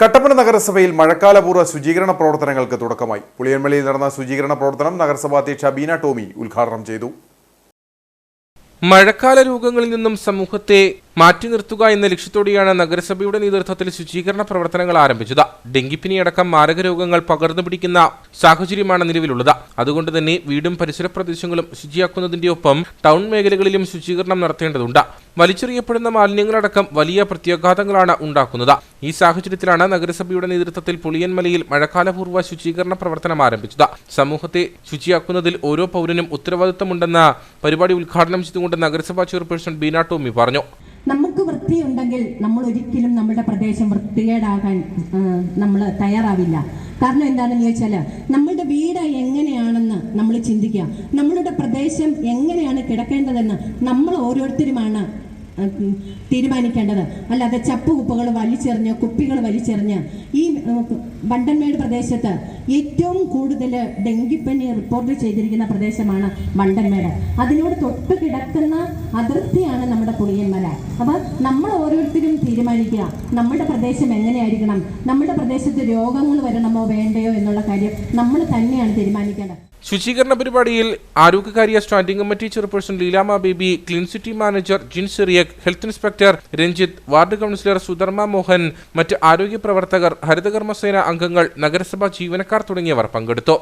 കട്ടപ്പന നഗരസഭയിൽ മഴക്കാലപൂർവ ശുചീകരണ പ്രവർത്തനങ്ങൾക്ക് തുടക്കമായി. പുളിയൻമലയിൽ നടന്ന ശുചീകരണ പ്രവർത്തനം നഗരസഭാ അധ്യക്ഷ ബീന ടോമി ഉദ്ഘാടനം ചെയ്തു. മഴക്കാല രോഗങ്ങളിൽ നിന്നും സമൂഹത്തെ മാറ്റി നിർത്തുക എന്ന ലക്ഷ്യത്തോടെയാണ് നഗരസഭയുടെ നേതൃത്വത്തിൽ ശുചീകരണ പ്രവർത്തനങ്ങൾ ആരംഭിച്ചത്. ഡെങ്കിപ്പനി അടക്കം മാരക രോഗങ്ങൾ പകർന്നു പിടിക്കുന്ന സാഹചര്യമാണ് നിലവിലുള്ളത്. അതുകൊണ്ട് തന്നെ വീടും പരിസര പ്രദേശങ്ങളും ശുചിയാക്കുന്നതിന്റെ ഒപ്പം ടൗൺ മേഖലകളിലും ശുചീകരണം നടത്തേണ്ടതുണ്ട്. വലിച്ചെറിയപ്പെടുന്ന മാലിന്യങ്ങളടക്കം വലിയ പ്രത്യാഘാതങ്ങളാണ് ഉണ്ടാക്കുന്നത്. ഈ സാഹചര്യത്തിലാണ് നഗരസഭയുടെ നേതൃത്വത്തിൽ പുളിയൻമലയിൽ മഴക്കാലപൂർവ ശുചീകരണ പ്രവർത്തനം ആരംഭിച്ചത്. സമൂഹത്തെ ശുചിയാക്കുന്നതിൽ ഓരോ പൗരനും ഉത്തരവാദിത്തമുണ്ടെന്ന പരിപാടി ഉദ്ഘാടനം ചെയ്തുകൊണ്ട് നഗരസഭാ ചെയർപേഴ്സൺ ബീന ടോമി പറഞ്ഞു. നമുക്ക് വൃത്തിയുണ്ടെങ്കിൽ നമ്മൾ ഒരിക്കലും നമ്മുടെ പ്രദേശം വൃത്തികേടാകാൻ നമ്മൾ തയ്യാറാവില്ല. കാരണം എന്താണെന്ന് ചോദിച്ചാൽ നമ്മളുടെ വീട് എങ്ങനെയാണെന്ന് നമ്മൾ ചിന്തിക്കുക. നമ്മളുടെ പ്രദേശം എങ്ങനെയാണ് കിടക്കേണ്ടതെന്ന് നമ്മൾ ഓരോരുത്തരുമാണ് തീരുമാനിക്കേണ്ടത്. അല്ലാതെ ചപ്പുകുപ്പകൾ വലിച്ചെറിഞ്ഞ് കുപ്പികൾ വലിച്ചെറിഞ്ഞ് ഈ വണ്ടൻമേട് പ്രദേശത്ത് ഏറ്റവും കൂടുതൽ ഡെങ്കിപ്പനി റിപ്പോർട്ട് ചെയ്തിരിക്കുന്ന പ്രദേശമാണ് വണ്ടൻമേട്. അതിനോട് തൊട്ട് കിടക്കുന്ന അതിർത്തിയാണ് നമ്മുടെ പുളിയന്മല അപ്പോൾ നമ്മൾ ഓരോരുത്തരും തീരുമാനിക്കുക നമ്മുടെ പ്രദേശം എങ്ങനെയായിരിക്കണം നമ്മുടെ പ്രദേശത്ത് രോഗങ്ങൾ വരണമോ വേണ്ടയോ എന്നുള്ള കാര്യം നമ്മൾ തന്നെയാണ് തീരുമാനിക്കേണ്ടത്. ശുചീകരണ പരിപാടിയിൽ ആരോഗ്യകാര്യ standing committee chairperson Leelama Baby clean city manager Jin Cyriac health inspector Ranjith ward councillor Sudharma Mohan മറ്റ് ആരോഗ്യ പ്രവർത്തകർ ഹരിതകർമ്മസേന അംഗങ്ങൾ നഗരസഭാ ജീവനക്കാർ തുടങ്ങിയവർ പങ്കെടുത്തു.